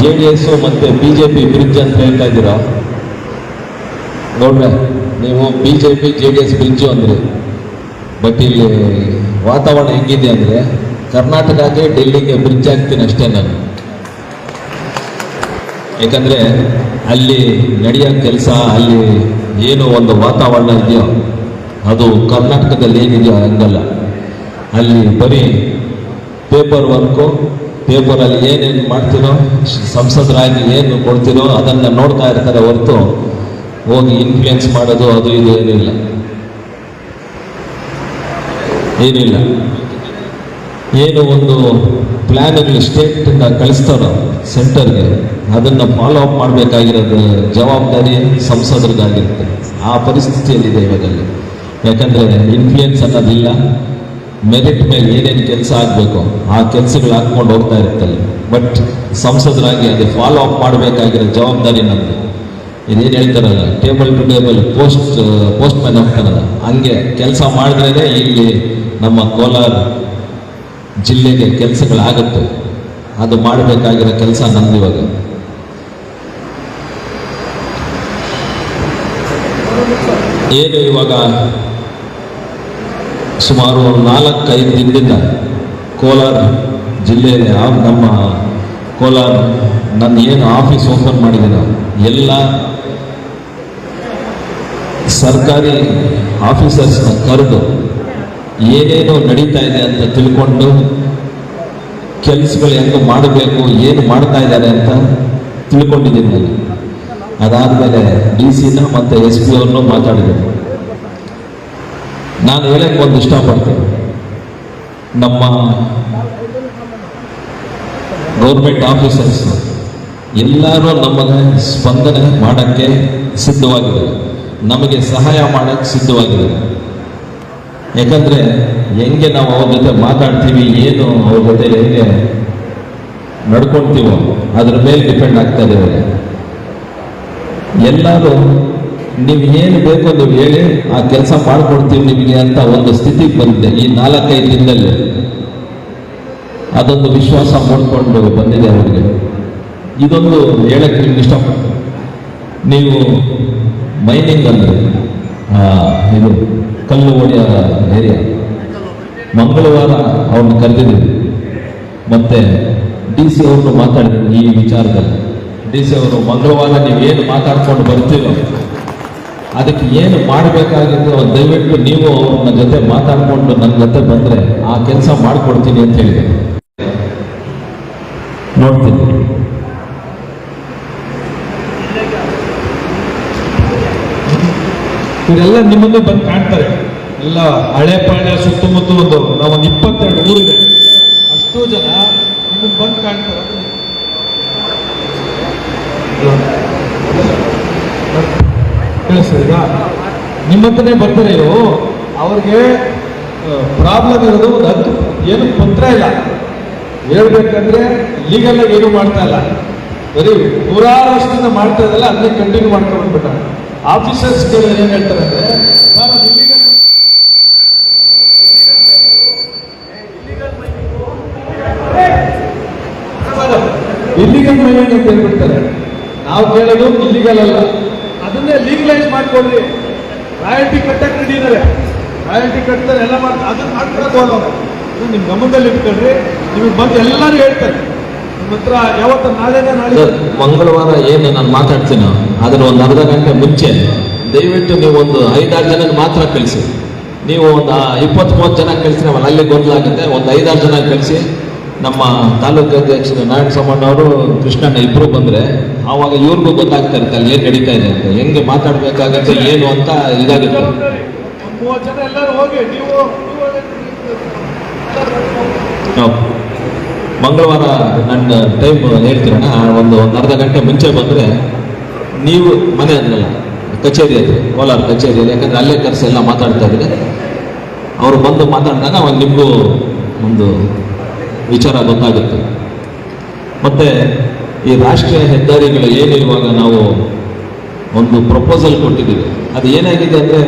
J D S ಮತ್ತು B J P bridge ಅಂತ ಹೇಳ್ತಾ ಇದ್ದೀರಾ? ನೋಡ್ರೆ ನೀವು B J P, J D S bridge ಅಂದ್ರಿ ಬಟ್ ಇಲ್ಲಿ ವಾತಾವರಣ ಹೆಂಗಿದೆ ಅಂದರೆ, ಕರ್ನಾಟಕಕ್ಕೆ ಡೆಲ್ಲಿಗೆ ಬ್ರಿಡ್ಜ್ ಆಗ್ತೀನಿ ಅಷ್ಟೇ ನಾನು. ಯಾಕಂದರೆ ಅಲ್ಲಿ ನಡೆಯೋ ಕೆಲಸ, ಅಲ್ಲಿ ಏನು ಒಂದು ವಾತಾವರಣ ಇದೆಯೋ, ಅದು ಕರ್ನಾಟಕದಲ್ಲಿ ಏನಿದೆಯೋ ಹಂಗಲ್ಲ. ಅಲ್ಲಿ ಬರೀ ಪೇಪರ್ ವರ್ಕು ಪೇಪರಲ್ಲಿ ಏನೇನು ಮಾಡ್ತೀರೋ, ಸಂಸದರಾಗಿ ಏನು ಕೊಡ್ತೀರೋ ಅದನ್ನು ನೋಡ್ತಾ ಇರ್ತಾರೆ ಹೊರತು ಹೋಗಿ ಇನ್ಫ್ಲುಯೆನ್ಸ್ ಮಾಡೋದು ಅದು ಇದು ಏನಿಲ್ಲ. ಏನಿಲ್ಲ. ಏನು ಒಂದು ಪ್ಲ್ಯಾನ್ಗಳು ಸ್ಟೇಟಿಂದ ಕಳಿಸ್ತಾರೋ ಸೆಂಟರ್ಗೆ ಅದನ್ನು ಫಾಲೋ ಅಪ್ ಮಾಡಬೇಕಾಗಿರೋದು ಜವಾಬ್ದಾರಿ ಸಂಸದರಿಗಾಗಿರುತ್ತೆ. ಆ ಪರಿಸ್ಥಿತಿಯಲ್ಲಿದೆ ಇವಾಗಲ್ಲಿ. ಯಾಕಂದರೆ ಇನ್ಫ್ಲುಯೆನ್ಸ್ ಅನ್ನೋದಿಲ್ಲ. ಮೆರಿಟ್ ಮೇಲೆ ಏನೇನು ಕೆಲಸ ಆಗಬೇಕು ಆ ಕೆಲಸಗಳು ಹಾಕ್ಕೊಂಡು ಹೋಗ್ತಾ ಇರುತ್ತಲ್ಲಿ. ಬಟ್ ಸಂಸದರಾಗಿ ಅದು ಫಾಲೋ ಅಪ್ ಮಾಡಬೇಕಾಗಿರೋ ಜವಾಬ್ದಾರಿ ನಮ್ಮದು ಇದೇನು ಹೇಳ್ತಾರಲ್ಲ table to table post postman ಹೋಗ್ತಾರಲ್ಲ ಹಂಗೆ ಕೆಲಸ ಮಾಡಿದ್ರೇ ಇಲ್ಲಿ ನಮ್ಮ ಕೋಲಾರ ಜಿಲ್ಲೆಗೆ ಕೆಲಸಗಳಾಗುತ್ತೆ ಅದು ಮಾಡಬೇಕಾಗಿರೋ ಕೆಲಸ ನಮ್ದು ಇವಾಗ. ಏನು ಇವಾಗ ಸುಮಾರು ನಾಲ್ಕೈದು ದಿನದಿಂದ ಕೋಲಾರ ಜಿಲ್ಲೆಯಲ್ಲಿ ನಮ್ಮ ಕೋಲಾರ ನನ್ನ ಏನು ಆಫೀಸ್ ಓಪನ್ ಮಾಡಿದ್ದೀನೋ ಎಲ್ಲ ಸರ್ಕಾರಿ ಆಫೀಸರ್ಸ್ನ ಕರೆದು ಏನೇನು ನಡೀತಾ ಇದೆ ಅಂತ ತಿಳ್ಕೊಂಡು ಕೆಲಸಗಳು ಹೆಂಗೆ ಮಾಡಬೇಕು, ಏನು ಮಾಡ್ತಾ ಇದ್ದಾರೆ ಅಂತ ತಿಳ್ಕೊಂಡಿದ್ದೀನಿ ನಾನು. ಅದಾದಮೇಲೆ ಡಿ ಸಿನ ಮತ್ತು ಎಸ್ ಪಿ ಅವ್ರನ್ನೂ ಮಾತಾಡಿದ್ದೀನಿ. ನಾನು ಹೇಳಕ್ಕೆ ಒಂದು ಇಷ್ಟಪಡ್ತೀನಿ. ನಮ್ಮ ಗೌರ್ಮೆಂಟ್ ಆಫೀಸರ್ಸ್ ಎಲ್ಲರೂ ನಮಗೆ ಸ್ಪಂದನೆ ಮಾಡೋಕ್ಕೆ ಸಿದ್ಧವಾಗಿದೆ ನಮಗೆ ಸಹಾಯ ಮಾಡೋಕ್ಕೆ ಸಿದ್ಧವಾಗಿದೆ ಯಾಕಂದರೆ ಹೆಂಗೆ ನಾವು ಅವ್ರ ಜೊತೆ ಮಾತಾಡ್ತೀವಿ, ಏನು ಅವ್ರ ಜೊತೆ ಹೆಂಗೆ ನಡ್ಕೊಳ್ತೀವೋ ಅದ್ರ ಮೇಲೆ ಡಿಪೆಂಡ್ ಆಗ್ತಾ ಇದೆ. ಎಲ್ಲರೂ ನೀವು ಏನು ಬೇಕೋ ನೀವು ಹೇಳಿ, ಆ ಕೆಲಸ ಮಾಡಿಕೊಡ್ತೀವಿ ನಿಮಗೆ ಅಂತ ಒಂದು ಸ್ಥಿತಿಗೆ ಬಂದಿದೆ. ಈ ನಾಲ್ಕೈದು ದಿನದಲ್ಲಿ ಅದೊಂದು ವಿಶ್ವಾಸ ಮೂಡ್ಕೊಂಡು ಬಂದಿದೆ ಅವರಿಗೆ. ಇದೊಂದು ಹೇಳಕ್ಕೆ ನಿಮ್ಗೆ ಇಷ್ಟ ನೀವು ಮೈನಿಂಗ್ ಅಂದರೆ ಇದು ಕಲ್ಲು ಓಡಿಯ ಏರಿಯಾ ಮಂಗಳವಾರ ಅವ್ರನ್ನ ಕರೆದಿದ್ದೀವಿ. ಮತ್ತೆ ಡಿ ಸಿ ಅವ್ರನ್ನು ಮಾತಾಡಿದ್ರು ಈ ವಿಚಾರದಲ್ಲಿ. ಡಿ ಸಿ ಅವರು ಮಂಗಳವಾರ ನೀವು ಏನು ಮಾತಾಡ್ಕೊಂಡು ಬರ್ತೀರೋ ಅದಕ್ಕೆ ಏನು ಮಾಡಬೇಕಾಗಿದ್ದು ದಯವಿಟ್ಟು ನೀವು ನನ್ನ ಜೊತೆ ಮಾತಾಡ್ಕೊಂಡು ನನ್ನ ಜೊತೆ ಬಂದರೆ ಆ ಕೆಲಸ ಮಾಡಿಕೊಡ್ತೀನಿ ಅಂತ ಹೇಳಿದೆ. ನೋಡ್ತೀನಿ. ಇವರೆಲ್ಲ ನಿಮ್ಮನ್ನು ಬಂದು ಕಾಣ್ತಾರೆ. ಎಲ್ಲ ಹಳೆ ಪಾಳೆ ಸುತ್ತಮುತ್ತ ಒಂದು ನಾವೊಂದು ಇಪ್ಪತ್ತೆರಡು ಇದೆ ಅಷ್ಟು ಜನ ನಿಮ್ಮನ್ನು ಬಂದು ಕಾಣ್ತಾರೆ. ಕೇಳಿಸ್ತೀರಾ ನಿಮ್ಮ ಹತ್ರನೇ ಬರ್ತಾರೆ ಇವರು. ಅವ್ರಿಗೆ ಪ್ರಾಬ್ಲಮ್ ಇರೋದು ಒಂದು ಹತ್ತು ಏನು ಪತ್ರ ಇಲ್ಲ. ಹೇಳ್ಬೇಕಂದ್ರೆ ಲೀಗಲ್ ಆಗಿ ಏನು ಮಾಡ್ತಾ ಇಲ್ಲ. ಬರೀ ನೂರಾರು ವರ್ಷದಿಂದ ಮಾಡ್ತಾ ಇದ್ದಲ್ಲ ಅದನ್ನೇ ಕಂಟಿನ್ಯೂ ಮಾಡ್ಕೊಂಡು ಬಿಟ್ಟ ಆಫೀಸರ್ಸ್ ಏನ್ ಹೇಳ್ತಾರೆ ಅಂದ್ರೆ ನಾನು ಇಲ್ಲಿಗಲ್ ಮೈನಿಂಗ್ ಅಂತ ಹೇಳ್ಬಿಡ್ತಾರೆ. ನಾವು ಕೇಳೋದು ಇಲ್ಲಿಗಲ್ ಅಲ್ಲ. ಅದನ್ನೇ ಲೀಗಲೈಸ್ ಮಾಡಿಕೊಡ್ರಿ ರಾಯಲ್ಟಿ ಕಟ್ಟಕ್ಕೆ ರೆಡಿ ಇದ್ದಾರೆ ರಾಯಲ್ಟಿ ಕಟ್ತಾರೆ, ಎಲ್ಲ ಮಾಡ್ತಾರೆ. ಅದನ್ನ ಮಾಡ್ಕೊಳಕ್ ಹೋಗೋದು ನಿಮ್ಮ ನಿಮ್ ಗಮನದಲ್ಲಿ ಇಟ್ಕೊಳ್ರಿ. ನಿಮಗೆ ಬಂದು ಎಲ್ಲರೂ ಹೇಳ್ತಾರೆ. ನಿಮ್ಮ ಹತ್ರ ನಾಳೆ ಮಂಗಳವಾರ ಏನು ನಾನು ಮಾತಾಡ್ತೀನೋ, ಅದನ್ನು ಒಂದು ಅರ್ಧ ಗಂಟೆ ಮುಂಚೆ ದಯವಿಟ್ಟು ನೀವು ಒಂದು ಐದಾರು ಜನ ಮಾತ್ರ ಕಳಿಸಿ. ನೀವು ಒಂದು ಇಪ್ಪತ್ತು ಮೂವತ್ತು ಜನ ಕಳಿಸಿ ನಾವು ಅಲ್ಲಿ ಗೊಂದಲ ಆಗುತ್ತೆ, ಒಂದು ಐದಾರು ಜನ ಕಳಿಸಿ. ನಮ್ಮ ತಾಲೂಕು ಅಧ್ಯಕ್ಷರು ನಾರಾಯಣ ಸೋಮಣ್ಣ ಅವರು, ಕೃಷ್ಣಣ್ಣ ಇಬ್ಬರು ಬಂದರೆ, ಆವಾಗ ಇವ್ರಿಗೂ ಗೊತ್ತಾಗ್ತಾ ಇರುತ್ತೆ ಏನು ನಡೀತಾ ಇದೆ ಅಂತ. ಹೆಂಗೆ ಮಾತಾಡಬೇಕಾಗತ್ತೆ, ಏನು ಅಂತ ಇದಾಗುತ್ತೆ. ಮಂಗಳವಾರ ನನ್ನ ಟೈಮ್ ಹೇಳ್ತೀರಣ್ಣ ಒಂದು ಒಂದು ಅರ್ಧ ಗಂಟೆ ಮುಂಚೆ ಬಂದರೆ, ನೀವು ಮನೆ ಅಂದ್ರಲ್ಲ, ಕಚೇರಿ ಕೋಲಾರ ಕಚೇರಿಯಲ್ಲಿ ಯಾಕಂದರೆ ಅಲ್ಲೇ ಕರೆಸಿ ಎಲ್ಲ ಮಾತಾಡ್ತಾ ಇದ್ದಾರೆ ಅವರು ಬಂದು ಮಾತಾಡಿದಾಗ ಒಂದು ನಿಮಗೂ ಒಂದು ವಿಚಾರ ಗೊತ್ತಾಗುತ್ತೆ. ಮತ್ತು ಈ ರಾಷ್ಟ್ರೀಯ ಹೆದ್ದಾರಿಗಳು ಏನು ಇವಾಗ ನಾವು ಒಂದು ಪ್ರಪೋಸಲ್ ಕೊಟ್ಟಿದ್ದೀವಿ, ಅದು ಏನಾಗಿದೆ ಅಂದರೆ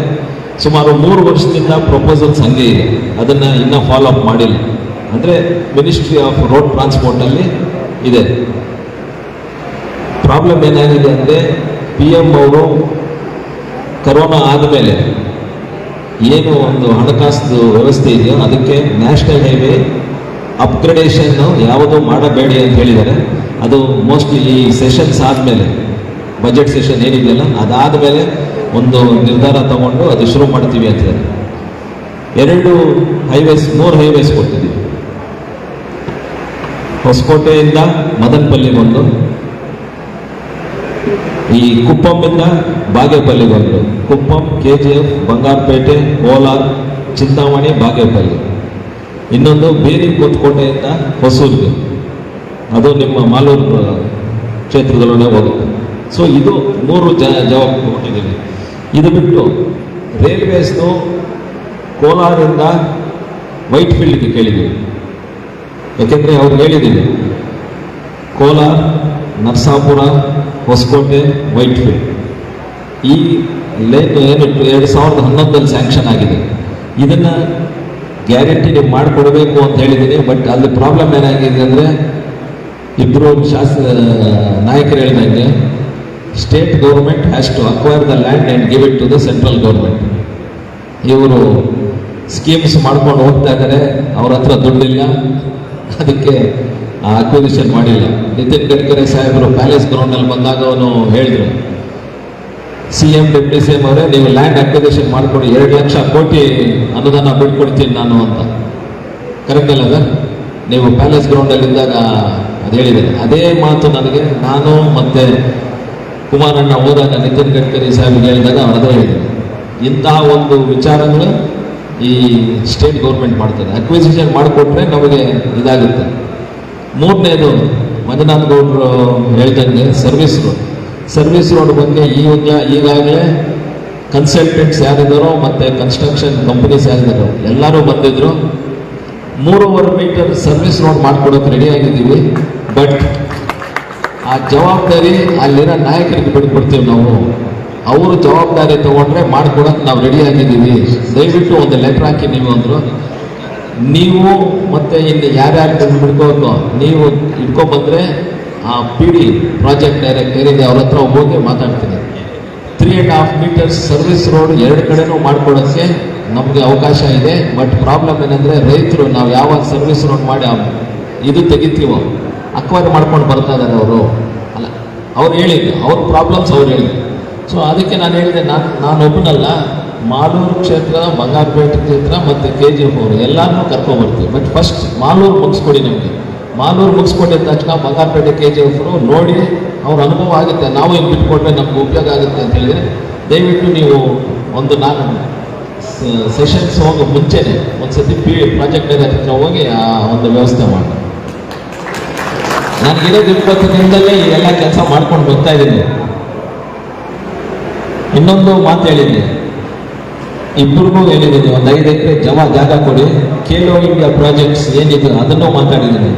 ಸುಮಾರು ಮೂರು ವರ್ಷದಿಂದ ಪ್ರಪೋಸಲ್ಸ್ ಹಂಗೆ ಇದೆ, ಅದನ್ನು ಇನ್ನೂ ಫಾಲೋ ಅಪ್ ಮಾಡಿಲ್ಲ. ಅಂದರೆ ಮಿನಿಸ್ಟ್ರಿ ಆಫ್ ರೋಡ್ ಟ್ರಾನ್ಸ್ಪೋರ್ಟಲ್ಲಿ ಇದೆ. ಪ್ರಾಬ್ಲಮ್ ಏನಾಗಿದೆ ಅಂದರೆ ಪಿ ಎಂ ಅವರು ಕರೋನಾ ಆದಮೇಲೆ ಏನು ಒಂದು ಹಣಕಾಸು ವ್ಯವಸ್ಥೆ ಇದೆಯೋ ಅದಕ್ಕೆ ನ್ಯಾಷನಲ್ ಹೈವೇ ಅಪ್ಗ್ರೇಡೇಷನ್ ಯಾವುದೂ ಮಾಡಬೇಡಿ ಅಂತ ಹೇಳಿದ್ದಾರೆ. ಅದು ಮೋಸ್ಟ್ಲಿ ಈ ಸೆಷನ್ಸ್ ಆದಮೇಲೆ ಬಜೆಟ್ ಸೆಷನ್ ಏನಿದೆಯಲ್ಲ ಅದಾದ ಮೇಲೆ ಒಂದು ನಿರ್ಧಾರ ತಗೊಂಡು ಅದು ಶುರು ಮಾಡ್ತೀವಿ ಅಂತಿದ್ದಾರೆ ಎರಡು ಹೈವೇಸ್ ಮೂರು ಹೈವೇಸ್ ಕೊಟ್ಟಿದ್ದೀವಿ. ಹೊಸಕೋಟೆಯಿಂದ ಮದನಪಲ್ಲಿಗೊಂದು ಈ ಕುಪ್ಪಂನಿಂದ ಬಾಗೇಪಲ್ಲಿಗೊಂದು Kuppam K G F Bangarpet, Kolar, Chintamani, Bagepalli. ಇನ್ನೊಂದು ಬೇರಿ ಕೋತ್ಕೋಟೆಯಿಂದ ಹೊಸೂರಿಗೆ. ಅದು ನಿಮ್ಮ ಮಾಲೂರು ಕ್ಷೇತ್ರದಲ್ಲೇ ಹೋಗುತ್ತೆ. ಸೊ ಇದು ಮೂರು ಜ ಜವಾಬ್ದು ಕೊಟ್ಟಿದ್ದೀವಿ. ಇದು ಬಿಟ್ಟು ರೈಲ್ವೇಸ್ದು ಕೋಲಾರಿಂದ ವೈಟ್ ಫೀಲ್ಡ್ಗೆ ಕೇಳಿದ್ದೀವಿ. ಯಾಕೆಂದರೆ ಅವ್ರು ಹೇಳಿದ್ದೀವಿ ಕೋಲಾರ, ನರಸಾಪುರ, ಹೊಸಕೋಟೆ, ವೈಟ್ ಫೀಲ್ಡ್ ಈ ಲೈನ್ ಏನು ಎರಡು ಸಾವಿರದ ಹನ್ನೊಂದರಲ್ಲಿ ಸ್ಯಾಂಕ್ಷನ್ ಆಗಿದೆ. ಇದನ್ನು ಗ್ಯಾರಂಟಿ ನೀವು ಮಾಡಿಕೊಡ್ಬೇಕು ಅಂತ ಹೇಳಿದ್ದೀನಿ ಬಟ್ ಅಲ್ಲಿ ಪ್ರಾಬ್ಲಮ್ ಏನಾಗಿದೆ ಅಂದರೆ ಇಬ್ಬರು ಶಾಸ ನಾಯಕರು ಹೇಳಿದಂಗೆ state government has to acquire the land and give it to the central government ಇವರು ಸ್ಕೀಮ್ಸ್ ಮಾಡ್ಕೊಂಡು ಹೋಗ್ತಾ ಇದ್ದಾರೆ ಅವ್ರ ಹತ್ರ ದುಡ್ಡಿಲ್ಲ, ಅದಕ್ಕೆ ಅಕ್ವಿಸಿಷನ್ ಮಾಡಿಲ್ಲ. ನಿತಿನ್ ಗಡ್ಕರಿ ಸಾಹೇಬರು ಪ್ಯಾಲೇಸ್ ಗ್ರೌಂಡಲ್ಲಿ ಬಂದಾಗ ಅವನು ಹೇಳಿದ್ರು C M deputy C M ಅವರೇ, ನೀವು ಲ್ಯಾಂಡ್ ಅಕ್ವಿಸೇಷನ್ ಮಾಡ್ಕೊಂಡು ಎರಡು ಲಕ್ಷ ಕೋಟಿ ಅನುದಾನ ಬಿಟ್ಕೊಡ್ತೀನಿ ನಾನು ಅಂತ. ಕರೆಕ್ಟ್ ಅಲ್ಲ ಸರ್? ನೀವು ಪ್ಯಾಲೇಸ್ ಗ್ರೌಂಡಲ್ಲಿ ಇದ್ದಾಗ ಅದು ಹೇಳಿದೆ. ಅದೇ ಮಾತು ನನಗೆ, ನಾನು ಮತ್ತೆ ಕುಮಾರಣ್ಣ ಹೋದಾಗ ನಿತಿನ್ ಗಡ್ಕರಿ ಸಾಹೇಬ್ ಹೇಳಿದಾಗ ಅವರದೇ ಹೇಳಿದ್ದಾರೆ ಇಂತಹ ಒಂದು ವಿಚಾರಗಳು ಈ ಸ್ಟೇಟ್ ಗೌರ್ಮೆಂಟ್ ಮಾಡ್ತದೆ. ಅಕ್ವಿಸಿಷನ್ ಮಾಡಿಕೊಟ್ರೆ ನಮಗೆ ಇದಾಗುತ್ತೆ. ಮೂರನೇದು, ಮಂಜುನಾಥ್ ಗೌಡರು ಹೇಳ್ದಂಗೆ ಸರ್ವಿಸ್ ರೋಡ್ ಸರ್ವಿಸ್ ರೋಡ್ ಬಗ್ಗೆ ಈಗ ಈಗಾಗಲೇ ಕನ್ಸಲ್ಟೆಂಟ್ಸ್ ಯಾರಿದ್ದಾರೋ ಮತ್ತು ಕನ್ಸ್ಟ್ರಕ್ಷನ್ ಕಂಪನೀಸ್ ಯಾರಿದ್ದಾರೋ ಎಲ್ಲರೂ ಬಂದಿದ್ರು. ಮೂರುವರೆ ಮೀಟರ್ ಸರ್ವಿಸ್ ರೋಡ್ ಮಾಡ್ಕೊಡೋಕೆ ರೆಡಿ ಆಗಿದ್ದೀವಿ. ಬಟ್ ಆ ಜವಾಬ್ದಾರಿ ಅಲ್ಲಿರೋ ನಾಯಕರಿಗೆ ಬಿಟ್ಕೊಡ್ತೀವಿ ನಾವು. ಅವರು ಜವಾಬ್ದಾರಿ ತಗೊಂಡ್ರೆ ಮಾಡ್ಕೊಡೋಕೆ ನಾವು ರೆಡಿ ಆಗಿದ್ದೀವಿ. ದಯವಿಟ್ಟು ಒಂದು ಲೆಟರ್ ಹಾಕಿ ನೀವು ಅಂದರು. ನೀವು ಮತ್ತೆ ಇನ್ನು ಯಾರ್ಯಾರು ಬಿಡ್ಕೋಬೇಕು ನೀವು ಇಟ್ಕೊಂಡ್ಬಂದ್ರೆ ಆ ಪಿ ಡಿ ಪ್ರಾಜೆಕ್ಟ್ ಡೈರೆಕ್ಟರ್ ಇದೆ, ಅವ್ರ ಹತ್ರ ಹೋಗಿ ಮಾತಾಡ್ತೀನಿ. Three and half meters service road ಎರಡು ಕಡೆನೂ ಮಾಡ್ಕೊಡೋಕ್ಕೆ ನಮಗೆ ಅವಕಾಶ ಇದೆ ಬಟ್ ಪ್ರಾಬ್ಲಮ್ ಏನಂದರೆ ರೈತರು ನಾವು ಯಾವಾಗ ಸರ್ವಿಸ್ ರೋಡ್ ಮಾಡಿ ಇದು ತೆಗಿತೀವೋ, ಅಕ್ವೈರ್ ಮಾಡ್ಕೊಂಡು ಬರ್ತಾ ಇದ್ದಾರೆ ಅವರು. ಅಲ್ಲ, ಅವ್ರು ಹೇಳಿದ್ದು, ಅವ್ರ ಪ್ರಾಬ್ಲಮ್ಸ್ ಅವ್ರು ಹೇಳಿದ್ದು. ಸೊ ಅದಕ್ಕೆ ನಾನು ಹೇಳಿದೆ, ನಾನು ನಾನು ಒಬ್ಬನಲ್ಲ, ಮಾಲೂರು ಕ್ಷೇತ್ರ, ಬಂಗಾರಪೇಟೆ ಕ್ಷೇತ್ರ ಮತ್ತು ಕೆ ಜಿ ಎಫ್ ಅವರು ಎಲ್ಲರನ್ನೂ ಕರ್ಕೊಂಡ್ಬರ್ತೀವಿ ಬಟ್ ಫಸ್ಟ್ ಮಾಲೂರು ಮುಗಿಸ್ಕೊಡಿ ನಮಗೆ. ಮಾಲೂರು ಮುಗಿಸ್ಕೊಂಡಿದ ತಕ್ಷಣ ಬಂಗಾರಪೇಟೆ ಕೆ ಜಿ ಎಫ್ರು ನೋಡಿ ಅವ್ರ ಅನುಭವ ಆಗುತ್ತೆ. ನಾವು ಇಲ್ಲಿ ಬಿಟ್ಕೊಟ್ರೆ ನಮ್ಗೆ ಉಪಯೋಗ ಆಗುತ್ತೆ ಅಂತ ಹೇಳಿದರೆ ದಯವಿಟ್ಟು ನೀವು ಒಂದು ನಾನು ಸೆಷನ್ಸ್ ಹೋಗೋ ಮುಂಚೆನೆ ಒಂದು ಸತಿ ಪಿ ಪ್ರಾಜೆಕ್ಟ್ ಹತ್ರ ಹೋಗಿ ಆ ಒಂದು ವ್ಯವಸ್ಥೆ ಮಾಡಿ. ನನಗಿರೋದು ಇಪ್ಪತ್ತು ದಿನದಲ್ಲೇ ಎಲ್ಲ ಕೆಲಸ ಮಾಡ್ಕೊಂಡು ಬರ್ತಾ ಇದ್ದೀನಿ. ಇನ್ನೊಂದು ಮಾತು ಹೇಳಿದ್ದೀನಿ ಇಬ್ಬರಿಗೂ ಹೇಳಿದ್ದೀನಿ, ಒಂದು ಐದು ಎಕರೆ ಜಮಾ ಜಾಗ ಕೊಡಿ. ಕೇಲೋ ಇಂಡಿಯಾ ಪ್ರಾಜೆಕ್ಟ್ಸ್ ಏನಿದೆ ಅದನ್ನು ಮಾತಾಡಿದ್ದೀನಿ.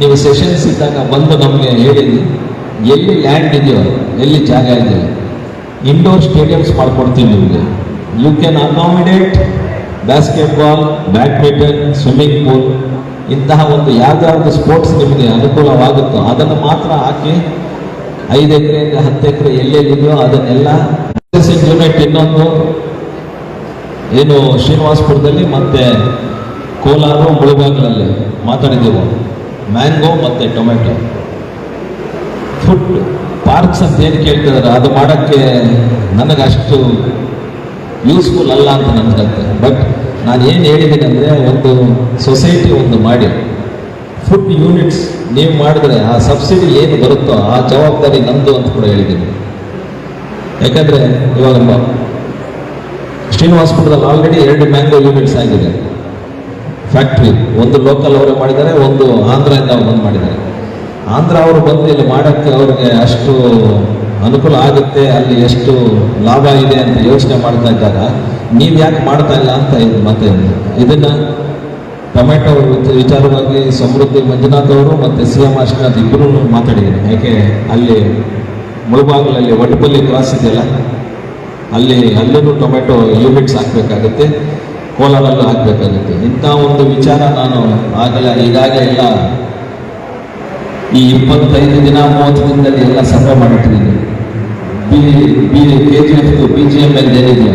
ನೀವು ಸೆಷನ್ಸ್ ಇದ್ದಾಗ ಬಂದು ನಮಗೆ ಹೇಳಿದ್ರಿ, ಎಲ್ಲಿ ಲ್ಯಾಂಡ್ ಇದೆಯೋ, ಎಲ್ಲಿ ಜಾಗ ಇದೆಯೋ ಇಂಡೋರ್ ಸ್ಟೇಡಿಯಮ್ಸ್ ಮಾಡ್ಕೊಡ್ತೀವಿ ನಿಮಗೆ. You can accommodate basketball badminton swimming pool ಇಂತಹ ಒಂದು ಯಾವ್ದಾದ್ರು ಸ್ಪೋರ್ಟ್ಸ್ ನಿಮಗೆ ಅನುಕೂಲವಾಗುತ್ತೋ ಅದನ್ನು ಮಾತ್ರ ಹಾಕಿ ಐದು ಎಕರೆಯಿಂದ ಹತ್ತು ಎಕರೆ ಎಲ್ಲೆಲ್ಲಿದೆಯೋ ಅದನ್ನೆಲ್ಲ ಯೂನಿಟ್ ಇನ್ನೊಂದು ಏನು ಶ್ರೀನಿವಾಸಪುರದಲ್ಲಿ ಮತ್ತೆ ಕೋಲಾರ ಮುಳುಬಾಗಿಲಲ್ಲಿ ಮಾತಾಡಿದ್ದೆವು ಮ್ಯಾಂಗೋ ಮತ್ತು ಟೊಮೆಟೊ. ಫುಡ್, ಪಾರ್ಕ್ಸ್ ಅಂತ ಏನು ಕೇಳ್ತಿದ್ದಾರೆ ಅದು ಮಾಡೋಕ್ಕೆ ನನಗೆ ಅಷ್ಟು ಯೂಸ್ಫುಲ್ ಅಲ್ಲ ಅಂತ ನನಗತ್ತೆ ಬಟ್ ನಾನು ಏನು ಹೇಳಿದ್ದೀನಿ ಅಂದರೆ ಒಂದು ಸೊಸೈಟಿ ಒಂದು ಮಾಡಿ. ಫುಡ್ ಯೂನಿಟ್ಸ್ ನೀವು ಮಾಡಿದ್ರೆ ಆ ಸಬ್ಸಿಡಿ ಏನು ಬರುತ್ತೋ ಆ ಜವಾಬ್ದಾರಿ ನಂದು ಅಂತ ಕೂಡ ಹೇಳಿದ್ದೀನಿ. ಯಾಕಂದರೆ ಇವಾಗ ಶ್ರೀನಿವಾಸ್ಪುರದಲ್ಲಿ ಆಲ್ರೆಡಿ ಎರಡು ಮ್ಯಾಂಗೋ ಯೂನಿಟ್ಸ್ ಆಗಿದೆ. ಫ್ಯಾಕ್ಟ್ರಿ ಒಂದು ಲೋಕಲ್ ಅವರೇ ಮಾಡಿದ್ದಾರೆ, ಒಂದು ಆಂಧ್ರದಿಂದ ಬಂದು ಮಾಡಿದ್ದಾರೆ. ಆಂಧ್ರ ಅವರು ಬಂದು ಇಲ್ಲಿ ಮಾಡೋಕ್ಕೆ ಅವ್ರಿಗೆ ಅಷ್ಟು ಅನುಕೂಲ ಆಗುತ್ತೆ, ಅಲ್ಲಿ ಎಷ್ಟು ಲಾಭ ಇದೆ ಅಂತ ಯೋಚನೆ ಮಾಡ್ತಾ ಇದ್ದಾಗ, ನೀವು ಯಾಕೆ ಮಾಡ್ತಾ ಇಲ್ಲ ಅಂತ ಇದು ಮತ್ತೆ ಇದನ್ನು ಟೊಮೆಟೊ ವಿಚ- ವಿಚಾರವಾಗಿ ಸಮೃದ್ಧಿ ಮಂಜುನಾಥ್ ಅವರು ಮತ್ತು ಸಿ ಎಂ ಅಶ್ವನಾಥ್ ಇಬ್ಬರೂ ಮಾತಾಡಿದ್ದೀನಿ ಯಾಕೆ ಅಲ್ಲಿ ಮುಳುಬಾಗಿಲಲ್ಲಿ ಒಟ್ಟಪಲ್ಲಿ ಕ್ರಾಸ್ ಇದೆಯಲ್ಲ, ಅಲ್ಲಿ ಅಲ್ಲೂ ಟೊಮೆಟೊ ಯೂನಿಟ್ಸ್ ಹಾಕಬೇಕಾಗುತ್ತೆ. ಕೋಲಾರಲ್ಲೂ ಹಾಕಬೇಕಾಗುತ್ತೆ ಇಂಥ ಒಂದು ವಿಚಾರ ನಾನು ಆಗಲೇ ಈಗಾಗಲೇ ಎಲ್ಲ ಈ ಇಪ್ಪತ್ತೈದು ದಿನ ಮೂವತ್ತು ದಿನದಲ್ಲಿ ಎಲ್ಲ ಸಭೆ ಮಾಡಿಟ್ಟಿದ್ದೀನಿ. B K G F B G M L ಏನಿದೆ,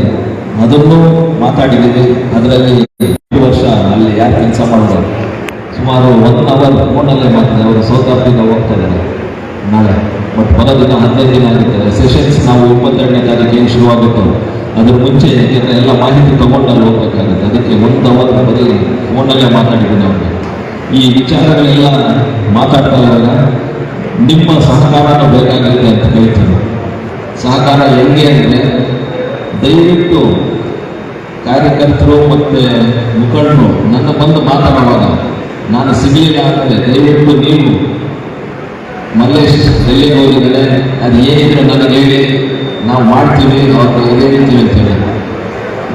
ಅದನ್ನು ಮಾತಾಡಿದ್ದೀವಿ ಅದರಲ್ಲಿ ಎರಡು ವರ್ಷ ಅಲ್ಲಿ ಯಾರು ಕೆಲಸ ಮಾಡಿದ್ರು ಸುಮಾರು ಒನ್ ಅವರ್ ಫೋನಲ್ಲೇ ಮಾಡ್ತಾರೆ ಅವರು ಸೌತ್ ಆಫ್ರಿಕಾ ಹೋಗ್ತಾ ಇದ್ದಾರೆ. ನಾಳೆ ಬಟ್ ಮೊದಲ ದಿನ ಹದಿನೈದು ದಿನ ಆಗುತ್ತೆ. ಸೆಷನ್ಸ್ ನಾವು ಇಪ್ಪತ್ತೆರಡನೇ ತಾರೀಕು ಏನು ಶುರುವಾಗುತ್ತೋ. ಅದ್ರ ಮುಂಚೆ ಎಲ್ಲ ಮಾಹಿತಿ ತಗೊಂಡು ಅಲ್ಲಿ ಹೋಗ್ಬೇಕಾಗುತ್ತೆ. ಅದಕ್ಕೆ ಒಂದು ಅವರ್ ಬರೀ ಫೋನಲ್ಲೇ ಅವ್ರಿಗೆ ಈ ವಿಚಾರಗಳೆಲ್ಲ ಮಾತಾಡ್ತಾ ನಿಮ್ಮ ಸಹಕಾರನೂ ಬೇಕಾಗುತ್ತೆ ಅಂತ ಹೇಳ್ತೀನಿ ಸಹಕಾರ ಹೆಂಗೆ ಅಂದರೆ, ದಯವಿಟ್ಟು ಕಾರ್ಯಕರ್ತರು ಮತ್ತು ಮುಖಂಡರು, ನನ್ನ ಬಂದು ಮಾತಾಡುವಾಗ ನಾನು ಸಿಗಲಿಲ್ಲ ದಯವಿಟ್ಟು ನೀವು ಮಲ್ಲೇಶ್, ಎಲ್ಲಿಗೆ ಹೋಗಿದ್ದಾರೆ? ಅದು ಏನಿದ್ರೆ ನನಗೆ ಹೇಳಿ. ನಾವು ಮಾಡ್ತೀವಿ ಅವ್ರನ್ನ ಅಂತ ಹೇಳಿ.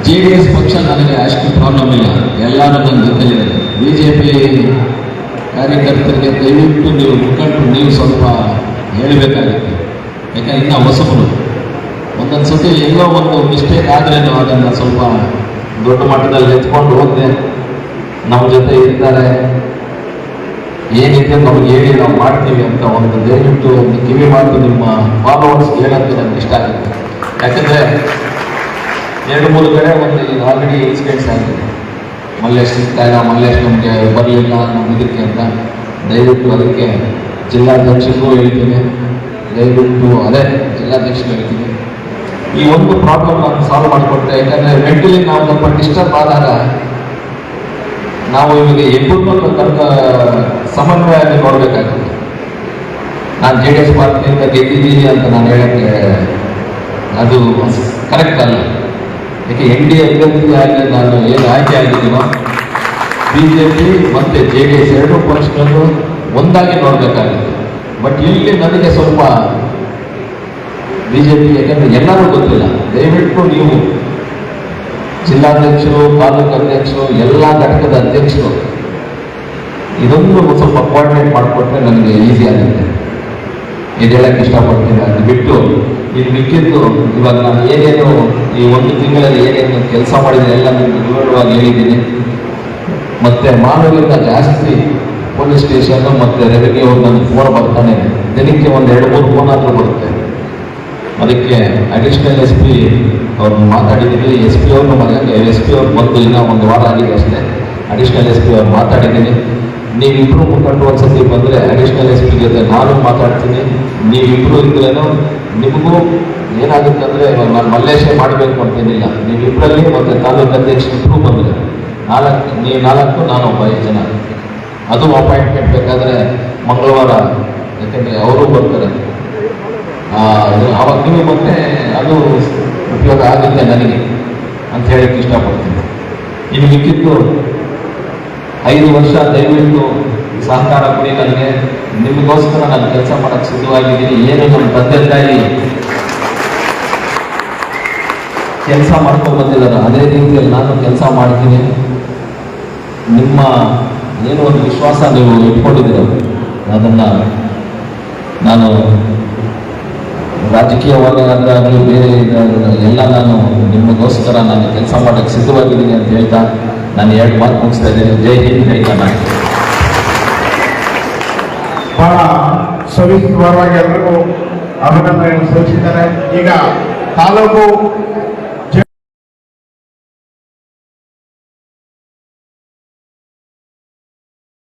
ಜೆ ಡಿ ಎಸ್ ಪಕ್ಷ ನನಗೆ ಅಷ್ಟು ಪ್ರಾಬ್ಲಮ್ ಇಲ್ಲ. ಎಲ್ಲರೂ ನನ್ನ ಜೊತೆಲಿದ್ದಾರೆ ಬಿ ಜೆ ಪಿ ಕಾರ್ಯಕರ್ತರಿಗೆ ದಯವಿಟ್ಟು ನೀವು ಮುಖಂಡರು, ನೀವು ಸ್ವಲ್ಪ ಹೇಳಬೇಕಾಗುತ್ತೆ. ಯಾಕಂದ್ರೆ ಇನ್ನು ಹೊಸಬರು. ಒಂದೊಂದು ಸತಿ ಎಲ್ಲೋ ಒಂದು ಮಿಸ್ಟೇಕ್ ಆದ್ರೇನು ಅದನ್ನು ಸ್ವಲ್ಪ ದೊಡ್ಡ ಮಟ್ಟದಲ್ಲಿ ಎತ್ಕೊಂಡು ಹೋದ್ರೆ ನಮ್ಮ ಜೊತೆ ಇರ್ತಾರೆ. ಏನಿದೆ ನಮ್ಗೆ ಹೇಳಿ ನಾವು ಮಾಡ್ತೀವಿ ಅಂತ ಒಂದು ದಯವಿಟ್ಟು ಒಂದು ಕಿವಿ ಮಾತು ನಿಮ್ಮ ಫಾಲೋವರ್ಸ್ ಹೇಳೋದು ನನಗೆ ಇಷ್ಟ ಆಗುತ್ತೆ. ಯಾಕಂದ್ರೆ ಎರಡು ಮೂರು ಕಡೆ ಒಂದು ಆಲ್ರೆಡಿ ಎಕ್ಸ್ಪೀರಿಯನ್ಸ್ ಆಗಿದೆ. ಮಲ್ಲೇಶ್ ಸಿಗ್ತಾ ಇಲ್ಲ, ಮಲ್ಲೇಶ್ ನಮಗೆ ಬರಲಿಲ್ಲ ನಮ್ಮ ಇದಕ್ಕೆ ಅಂತ ದಯವಿಟ್ಟು ಅದಕ್ಕೆ ಜಿಲ್ಲಾಧ್ಯಕ್ಷರಿಗೂ ಹೇಳ್ತೀನಿ. ದಯವಿಟ್ಟು ಅದೇ ಜಿಲ್ಲಾಧ್ಯಕ್ಷರು ಹೇಳ್ತೀನಿ. ಈ ಒಂದು ಪ್ರಾಬ್ಲಮ್ ನಾನು ಸಾಲ್ವ್ ಮಾಡಿಕೊಟ್ಟೆ ಯಾಕಂದ್ರೆ ಮೆಂಟಲಿ ನಾವು ಸ್ವಲ್ಪ ಡಿಸ್ಟರ್ಬ್ ಆದಾಗ ನಾವು ಇವಾಗ ಇಬ್ಬರನ್ನೂ ಕರ್ಕ, ಸಮನ್ವಯವಾಗಿ ನೋಡಬೇಕಾಗುತ್ತೆ. ನಾನು ಜೆ ಡಿ ಎಸ್ ಪಾರ್ಟಿಯಿಂದ ಗೆದ್ದಿದ್ದೀನಿ ಅಂತ ನಾನು ಹೇಳಕ್ಕೆ ಅದು ಕರೆಕ್ಟ್ ಅಲ್ಲ. ಯಾಕೆ ಎನ್ ಡಿ ಅಭ್ಯರ್ಥಿಯಾಗಿ ನಾನು ಏನು ಆಯ್ಕೆ ಆಗಿದ್ದೀನೋ ಬಿ ಜೆ ಪಿ ಮತ್ತು ಜೆ ಡಿ ಎಸ್ ಎರಡೂ ಪಕ್ಷಗಳನ್ನು ಒಂದಾಗಿ ನೋಡಬೇಕಾಗುತ್ತೆ. ಬಟ್ ಇಲ್ಲಿ ನನಗೆ ಸ್ವಲ್ಪ ಬಿ ಜೆ ಪಿ ಯಾಕಂದರೆ ಎಲ್ಲರೂ ಗೊತ್ತಿಲ್ಲ. ದಯವಿಟ್ಟು ನೀವು ಜಿಲ್ಲಾಧ್ಯಕ್ಷರು, ತಾಲೂಕು ಅಧ್ಯಕ್ಷರು, ಎಲ್ಲ ಘಟಕದ ಅಧ್ಯಕ್ಷರು, ಇದೊಂದು ಸ್ವಲ್ಪ ಕೋಆರ್ಡಿನೇಟ್ ಮಾಡಿಕೊಟ್ರೆ ನನಗೆ ಈಸಿ ಆಗುತ್ತೆ. ಇದು ಹೇಳಕ್ಕೆ ಇಷ್ಟಪಡ್ತೀನಿ. ಅದು ಬಿಟ್ಟು ಇದು ಮಿಕ್ಕಿದ್ದು ಇವಾಗ ನಾನು ಏನೇನು ಈ ಒಂದು ತಿಂಗಳಲ್ಲಿ ಏನೇನು ಕೆಲಸ ಮಾಡಿದ್ದೀನಿ ಎಲ್ಲ ನಿಮಗೆ ವಿವರವಾಗಿ ಹೇಳಿದ್ದೀನಿ. ಮತ್ತೆ ಮಾನವರಿಂದ ಜಾಸ್ತಿ ಪೊಲೀಸ್ ಸ್ಟೇಷನ್ ಮತ್ತೆ ರೆವಿನ್ಯೂ ನನ್ನ ಫೋನ್ ಬರ್ತಾನೆ. ದಿನಕ್ಕೆ ಒಂದು ಎರಡು, ಮೂರು ಫೋನ್ ಆದರೂ ಬರುತ್ತೆ. ಅದಕ್ಕೆ ಅಡಿಷನಲ್ ಎಸ್ ಪಿ ಅವ್ರು ಮಾತಾಡಿದ್ದೀನಿ. ಎಸ್ ಪಿ ಅವ್ರನ್ನ ಮನೆಗೆ ಎಸ್ ಪಿ ಅವ್ರು ಬಂದು ಇನ್ನೂ ಒಂದು ವಾರ ಆಗಿದೆ ಅಷ್ಟೇ. ಅಡಿಷನಲ್ ಎಸ್ ಪಿ ಅವ್ರು ಮಾತಾಡಿದ್ದೀನಿ. ನೀವಿಬ್ಬರು ಮುಖಂಡರು ಒಂದ್ಸತಿ ಬಂದರೆ ಅಡಿಷನಲ್ ಎಸ್ ಪಿ ಜೊತೆ ನಾನು ಮಾತಾಡ್ತೀನಿ. ನೀವಿಬ್ಬರು ಇದ್ರೇನು ನಿಮಗೂ ಏನಾಗುತ್ತೆ ಅಂದರೆ ನಾನು ಮಲ್ಲೇಶೇ ಮಾಡಬೇಕು ಅಂತೇನಿಲ್ಲ ನೀವಿಬ್ಬರಲ್ಲಿ ಮತ್ತು ತಾಲೂಕು ಅಧ್ಯಕ್ಷ ಇಬ್ಬರು ಬಂದರೆ ನಾಲ್ಕು ನೀವು ನಾಲ್ಕು, ನಾನು ಒಬ್ಬ ಐದು ಜನ. ಅದು ಅಪಾಯಿಂಟ್ಮೆಂಟ್ ಬೇಕಾದರೆ ಮಂಗಳವಾರ, ಯಾಕೆಂದರೆ ಅವರು ಬರ್ತಾರೆ. ಅವಾಗ ನೀವು ಮತ್ತೆ ಅದು ಉಪಯೋಗ ಆಗುತ್ತೆ ನನಗೆ ಅಂತ ಹೇಳಕ್ಕೆ ಇಷ್ಟಪಡ್ತೀನಿ. ಇನ್ನು ಮಿಕ್ಕಿದ್ದು ಐದು ವರ್ಷ ದಯವಿಟ್ಟು ಸಹಕಾರ ಕೊಡಿ ನನಗೆ. ನಿಮಗೋಸ್ಕರ ನಾನು ಕೆಲಸ ಮಾಡಕ್ಕೆ ಸಿದ್ಧವಾಗಿದ್ದೀನಿ. ಏನು ನಮ್ಮ ತಂದೆ ತಾಯಿ ಕೆಲಸ ಮಾಡ್ಕೊಂಡು ಬಂದಿದ್ದಾರೆ ಅದೇ ರೀತಿಯಲ್ಲಿ ನಾನು ಕೆಲಸ ಮಾಡ್ತೀನಿ. ನಿಮ್ಮ ಏನೋ ಒಂದು ವಿಶ್ವಾಸ ನೀವು ಇಟ್ಕೊಂಡಿದ್ದೀರ? ಅದನ್ನು ನಾನು ರಾಜಕೀಯವಾಗಿ ಅಂದ್ರೆ ಆಗಲಿ, ಬೇರೆ ಎಲ್ಲ ನಾನು ನಿಮಗೋಸ್ಕರ ನಾನು ಕೆಲಸ ಮಾಡಕ್ಕೆ ಸಿದ್ಧವಾಗಿದ್ದೀನಿ ಅಂತ ಹೇಳ್ತಾ ನಾನು ಎರಡು ಮಾತು ಮುಗಿಸ್ತಾ ಇದ್ದೀನಿ. ಜೈ ಹಿಂದ್ ಹೇಳ್ತಾ ಕರ್ನಾಟಕ. ಸವಿಸ್ತಾರವಾಗಿ ಎಲ್ಲರಿಗೂ ಅಭಿನಂದನೆಯನ್ನು ಸಲ್ಲಿಸಿದ್ದಾರೆ. ಈಗ ತಾಲೂಕು